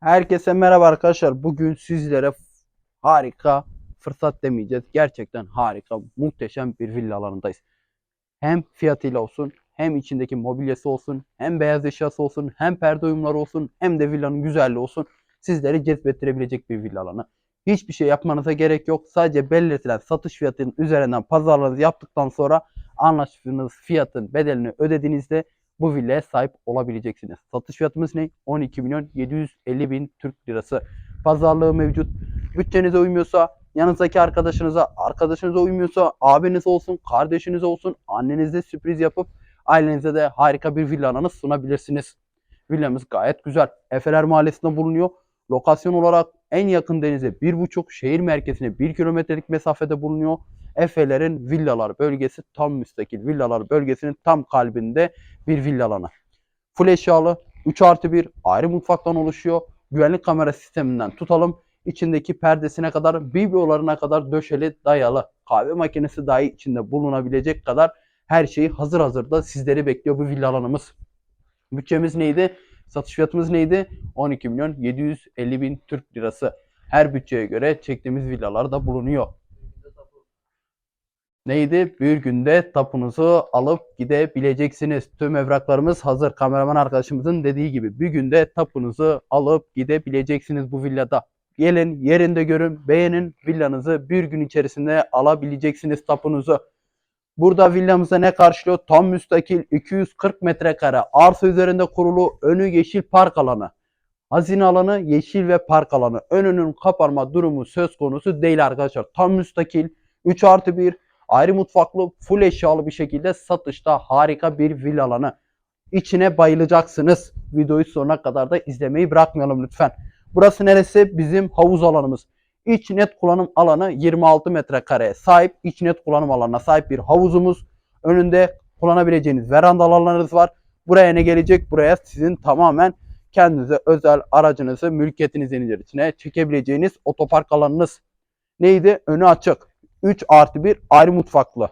Herkese merhaba arkadaşlar. Bugün sizlere harika fırsat demeyeceğiz. Gerçekten harika, muhteşem bir villa alanındayız. Hem fiyatıyla olsun, hem içindeki mobilyası olsun, hem beyaz eşyası olsun, hem perde uyumları olsun, hem de villanın güzelliği olsun. Sizleri cezbettirebilecek bir villa alanı. Hiçbir şey yapmanıza gerek yok. Sadece belirtilen satış fiyatının üzerinden pazarlarınızı yaptıktan sonra anlaştığınız fiyatın bedelini ödediğinizde bu villaya sahip olabileceksiniz. Satış fiyatımız ne? 12 milyon 750 bin Türk lirası. Pazarlığı mevcut. Bütçenize uymuyorsa yanınızdaki arkadaşınıza, arkadaşınıza uymuyorsa abiniz olsun, kardeşiniz olsun, annenize sürpriz yapıp ailenize de harika bir villa alanı sunabilirsiniz. Villamız gayet güzel. Efeler Mahallesi'nde bulunuyor. Lokasyon olarak en yakın denize 1,5, şehir merkezine 1 kilometrelik mesafede bulunuyor. Efelerin villalar bölgesi tam müstakil. Villalar bölgesinin tam kalbinde bir villa alanı. Full eşyalı 3 artı 1 ayrı mutfaktan oluşuyor. Güvenlik kamera sisteminden tutalım. İçindeki perdesine kadar biblolarına kadar döşeli dayalı. Kahve makinesi dahi içinde bulunabilecek kadar her şeyi hazır hazırda sizleri bekliyor bu villa alanımız. Bütçemiz neydi? Satış fiyatımız neydi? 12 milyon 750 bin Türk lirası. Her bütçeye göre çektiğimiz villalar da bulunuyor. Neydi? Bir günde tapunuzu alıp gidebileceksiniz. Tüm evraklarımız hazır. Kameraman arkadaşımızın dediği gibi bir günde tapunuzu alıp gidebileceksiniz bu villada. Gelin yerinde görün, beğenin villanızı bir gün içerisinde alabileceksiniz tapunuzu. Burada villamıza ne karşılıyor? Tam müstakil 240 metrekare arsa üzerinde kurulu önü yeşil park alanı. Hazine alanı yeşil ve park alanı. Önünün kapanma durumu söz konusu değil arkadaşlar. Tam müstakil 3 artı 1 ayrı mutfaklı full eşyalı bir şekilde satışta harika bir villa alanı. İçine bayılacaksınız. Videoyu sonuna kadar da izlemeyi bırakmayalım lütfen. Burası neresi? Bizim havuz alanımız. İç net kullanım alanı 26 metrekareye sahip. İç net kullanım alanına sahip bir havuzumuz. Önünde kullanabileceğiniz veranda alanlarınız var. Buraya ne gelecek? Buraya sizin tamamen kendinize özel aracınızı mülkiyetinizin içine çekebileceğiniz otopark alanınız. Neydi? Önü açık. 3 artı 1 ayrı mutfaklı.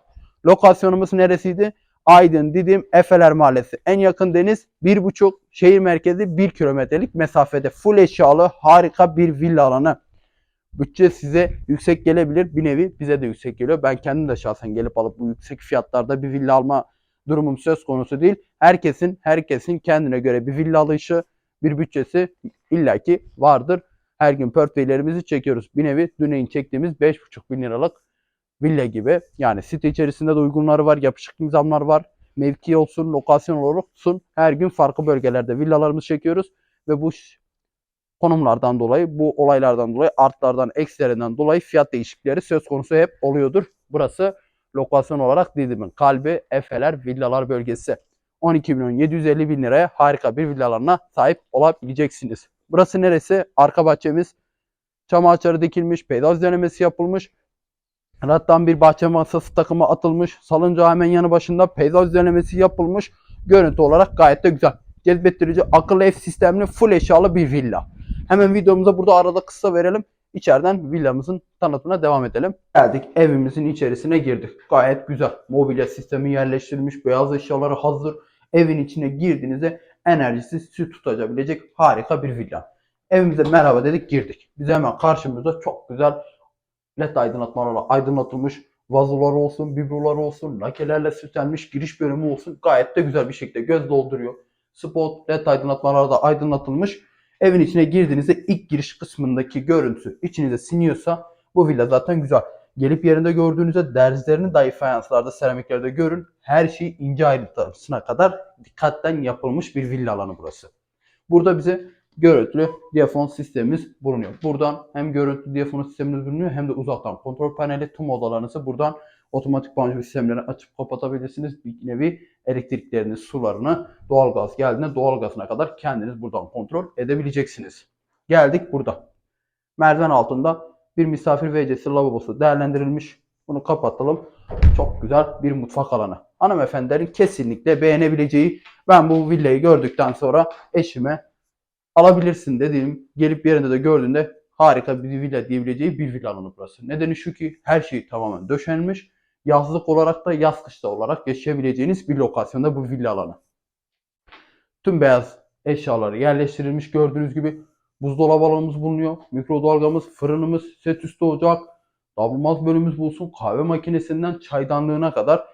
Lokasyonumuz neresiydi? Aydın, Didim, Efeler Mahallesi. En yakın deniz 1,5, şehir merkezi 1 kilometrelik mesafede. Full eşyalı harika bir villa alanı. Bütçe size yüksek gelebilir. Bir nevi bize de yüksek geliyor. Ben kendim de şahsen gelip alıp bu yüksek fiyatlarda bir villa alma durumum söz konusu değil. Herkesin herkesin kendine göre bir villa alışı, bir bütçesi illaki vardır. Her gün portföylerimizi çekiyoruz. Bir nevi düneyin çektiğimiz 5,5 bin liralık villa gibi. Yani site içerisinde de uygunları var, yapışık nizamlar var. Mevki olsun, lokasyon olsun her gün farklı bölgelerde villalarımızı çekiyoruz. Ve bu konumlardan dolayı, bu olaylardan dolayı, artlardan, eksilerinden dolayı fiyat değişiklikleri söz konusu hep oluyordur. Burası lokasyon olarak Didim'in kalbi Efeler Villalar bölgesi. 12 milyon 750 bin liraya harika bir villalarına sahip olabileceksiniz. Burası neresi? Arka bahçemiz. Çam ağaçları dikilmiş, peyzaj denemesi yapılmış. Rattan bir bahçe masası takımı atılmış. Salıncağı hemen yanı başında peyzaj düzenlemesi yapılmış. Görüntü olarak gayet de güzel. Cezbettirici akıllı ev sistemli full eşyalı bir villa. Hemen videomuza burada arada kısa verelim. İçeriden villamızın tanıtımına devam edelim. Geldik evimizin içerisine girdik. Gayet güzel. Mobilya sistemi yerleştirilmiş. Beyaz eşyaları hazır. Evin içine girdiğinizde enerjisi sizi tutabilecek harika bir villa. Evimize merhaba dedik girdik. Bize hemen karşımızda çok güzel led aydınlatmalarla aydınlatılmış vazolar olsun, biblolar olsun, lakelerle süslenmiş giriş bölümü olsun gayet de güzel bir şekilde göz dolduruyor. Spot led aydınlatmalar da aydınlatılmış. Evin içine girdiğinizde ilk giriş kısmındaki görüntü içinize siniyorsa bu villa zaten güzel. Gelip yerinde gördüğünüzde derzlerini dahi fayanslarda, seramiklerde görün. Her şey ince ayrıntısına kadar dikkatten yapılmış bir villa alanı burası. Burada bize görüntülü diyafon sistemimiz bulunuyor. Buradan hem görüntülü diyafon sistemimiz bulunuyor hem de uzaktan kontrol paneli tüm odalarınızı buradan otomatik panjur sistemlerini açıp kapatabilirsiniz. Bir nevi elektriklerini, sularını, doğalgaz geldiğinde doğalgazına kadar kendiniz buradan kontrol edebileceksiniz. Geldik burada. Merdiven altında bir misafir WC'si lavabosu değerlendirilmiş. Bunu kapatalım. Çok güzel bir mutfak alanı. Hanımefendilerin kesinlikle beğenebileceği ben bu villayı gördükten sonra eşime alabilirsin dediğim gelip yerinde de gördüğünde harika bir villa diyebileceği bir villa alanı burası. Nedeni şu ki her şey tamamen döşenmiş. Yazlık olarak da yaz kışta olarak yaşayabileceğiniz bir lokasyonda bu villa alanı. Tüm beyaz eşyaları yerleştirilmiş gördüğünüz gibi Buzdolabı alanımız bulunuyor. Mikrodalgamız, fırınımız, set üstü ocak, davulmaz bölümümüz bulsun. Kahve makinesinden çaydanlığına kadar,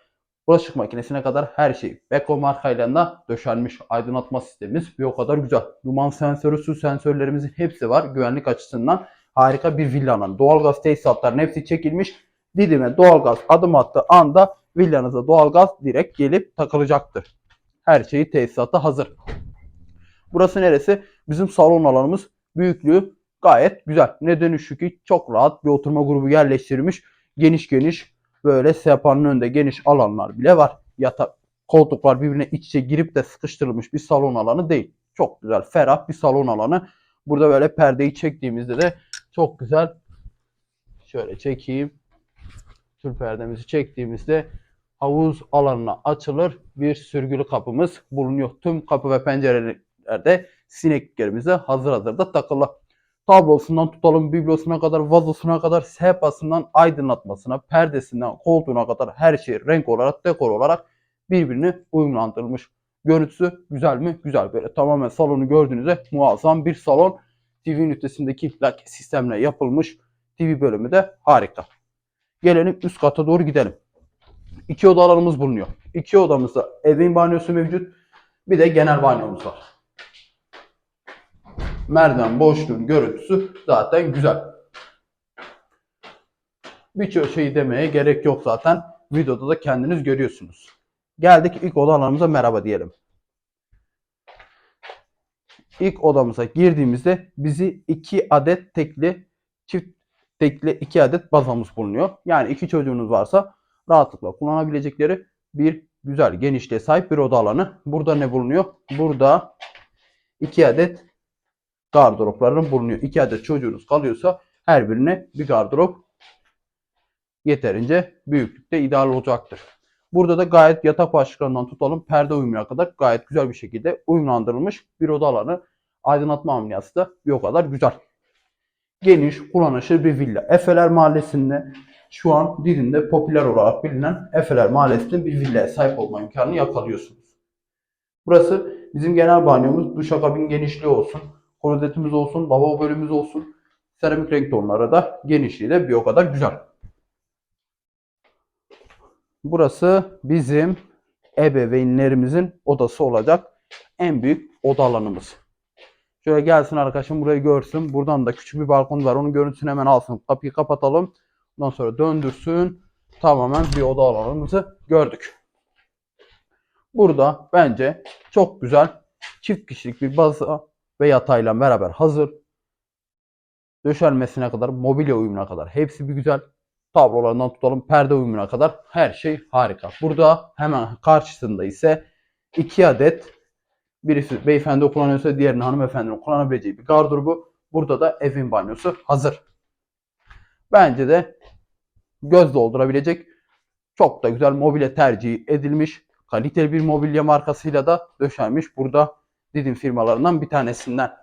bulaşık makinesine kadar her şey. Beko markayla da döşenmiş aydınlatma sistemimiz bir o kadar güzel. Duman sensörü, su sensörlerimizin hepsi var. Güvenlik açısından harika bir villa alanı. Doğalgaz tesisatların hepsi çekilmiş. Didim'e doğalgaz adım attığı anda villanıza doğalgaz direkt gelip takılacaktır. Her şeyi tesisatı hazır. Burası neresi? Bizim salon alanımız. Büyüklüğü gayet güzel. Nedeni şu ki çok rahat bir oturma grubu yerleştirilmiş. Geniş geniş böyle sehpanın önünde geniş alanlar bile var. Yatak, koltuklar birbirine iç içe girip de sıkıştırılmış bir salon alanı değil. Çok güzel, ferah bir salon alanı. Burada böyle perdeyi çektiğimizde de çok güzel. Şöyle çekeyim. Tür perdemizi çektiğimizde havuz alanına açılır bir sürgülü kapımız bulunuyor. Tüm kapı ve pencerelerde sineklerimize hazır hazırda takılı. Tablosundan tutalım biblosuna kadar, vazosuna kadar, sehpasından aydınlatmasına, perdesinden koltuğuna kadar her şey renk olarak, dekor olarak birbirini uyumlandırılmış. Görüntüsü güzel mi? Güzel. Böyle tamamen salonu gördüğünüzde muazzam bir salon. TV ünitesindeki lake sistemle yapılmış. TV bölümü de harika. Gelelim üst kata doğru gidelim. İki oda alanımız bulunuyor. İki odamızda evin banyosu mevcut. Bir de genel banyomuz var. Merdiven boşluğun görüntüsü zaten güzel. Birçok şeyi demeye gerek yok zaten. Videoda da kendiniz görüyorsunuz. Geldik ilk oda alanımıza merhaba diyelim. İlk odamıza girdiğimizde bizi iki adet tekli çift tekli iki adet bazamız bulunuyor. Yani iki çocuğunuz varsa rahatlıkla kullanabilecekleri bir güzel genişliğe sahip bir oda alanı. Burada ne bulunuyor? Burada iki adet gardıropların bulunuyor. İki adet çocuğunuz kalıyorsa her birine bir gardırop yeterince büyüklükte ideal olacaktır. Burada da gayet yatak başlıklarından tutalım perde uyumuna kadar gayet güzel bir şekilde uyumlandırılmış bir oda alanı. Aydınlatma ameliyatı da bir o kadar güzel. Geniş, kullanışlı bir villa. Efeler Mahallesi'nde şu an dilinde popüler olarak bilinen Efeler Mahallesi'nde bir villaya sahip olma imkanını yakalıyorsunuz. Burası bizim genel banyomuz. Duşakabin genişliği olsun, klozetimiz olsun, lavabo bölümümüz olsun. Seramik renk tonları da genişliği de bir o kadar güzel. Burası bizim ebeveynlerimizin odası olacak en büyük oda alanımız. Şöyle gelsin arkadaşım burayı görsün. Buradan da küçük bir balkon var. Onun görüntüsünü hemen alsın. Kapıyı kapatalım. Ondan sonra döndürsün. Tamamen bir oda alanımızı gördük. Burada bence çok güzel çift kişilik bir baza ve yatayla beraber hazır. Döşenmesine kadar, mobilya uyumuna kadar hepsi bir güzel. Tablolarından tutalım perde uyumuna kadar her şey harika. Burada hemen karşısında ise iki adet birisi beyefendi kullanıyorsa diğerini hanımefendinin kullanabileceği bir gardırobu. Burada da evin banyosu hazır. Bence de göz doldurabilecek çok da güzel mobilya tercih edilmiş. Kaliteli bir mobilya markasıyla da döşenmiş. Burada Didim firmalarından bir tanesinden.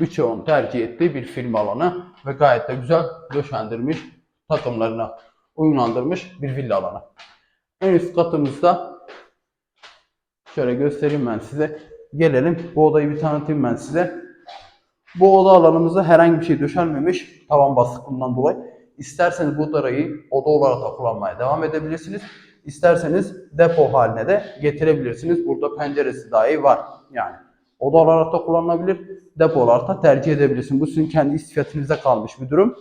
Birçoğun tercih ettiği bir firma alanı ve gayet de güzel döşendirmiş takımlarına uyumlandırmış bir villa alanı. En üst katımızda şöyle göstereyim ben size. Gelelim bu odayı bir tanıtayım ben size. Bu oda alanımızda herhangi bir şey döşenmemiş tavan basıklığından dolayı. İsterseniz bu odayı oda olarak da kullanmaya devam edebilirsiniz. İsterseniz depo haline de getirebilirsiniz. Burada penceresi dahi var. Yani oda olarak da kullanılabilir, depo olarak da tercih edebilirsiniz. Bu sizin kendi istifiyatınıza kalmış bir durum.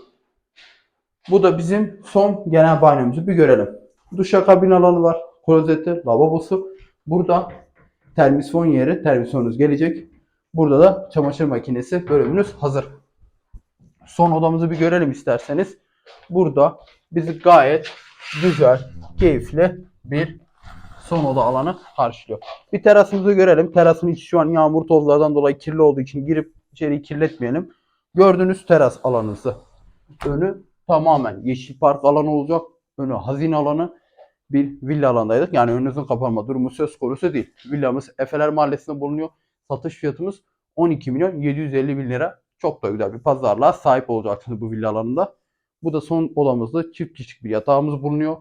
Bu da bizim son genel banyomuzu bir görelim. Duşakabin alanı var. Klozeti, lavabosu. Burada termisfon yeri, termisfonunuz gelecek. Burada da çamaşır makinesi bölümünüz hazır. Son odamızı bir görelim isterseniz. Burada bizi gayet güzel, keyifli bir son oda alanı karşılıyor. Bir terasımızı görelim. Terasın içi şu an yağmur tozlardan dolayı kirli olduğu için girip içeriği kirletmeyelim. Gördüğünüz teras alanınızı. Önü tamamen yeşil park alanı olacak. Önü hazine alanı. Bir villa alandaydık. Yani önünüzün kapanma durumu söz konusu değil. Villamız Efeler Mahallesi'nde bulunuyor. Satış fiyatımız 12 milyon 750 bin lira. Çok da güzel bir pazarlığa sahip olacaksınız bu villa alanında. Bu da son odamızda çift kişilik bir yatağımız bulunuyor.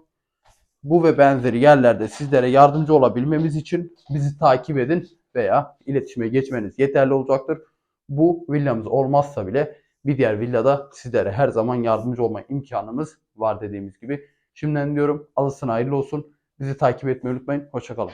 Bu ve benzeri yerlerde sizlere yardımcı olabilmemiz için bizi takip edin veya iletişime geçmeniz yeterli olacaktır. bu villamız olmazsa bile bir diğer villada sizlere her zaman yardımcı olma imkanımız var dediğimiz gibi. Şimdiden diyorum alısına hayırlı olsun. Bizi takip etmeyi unutmayın. Hoşçakalın.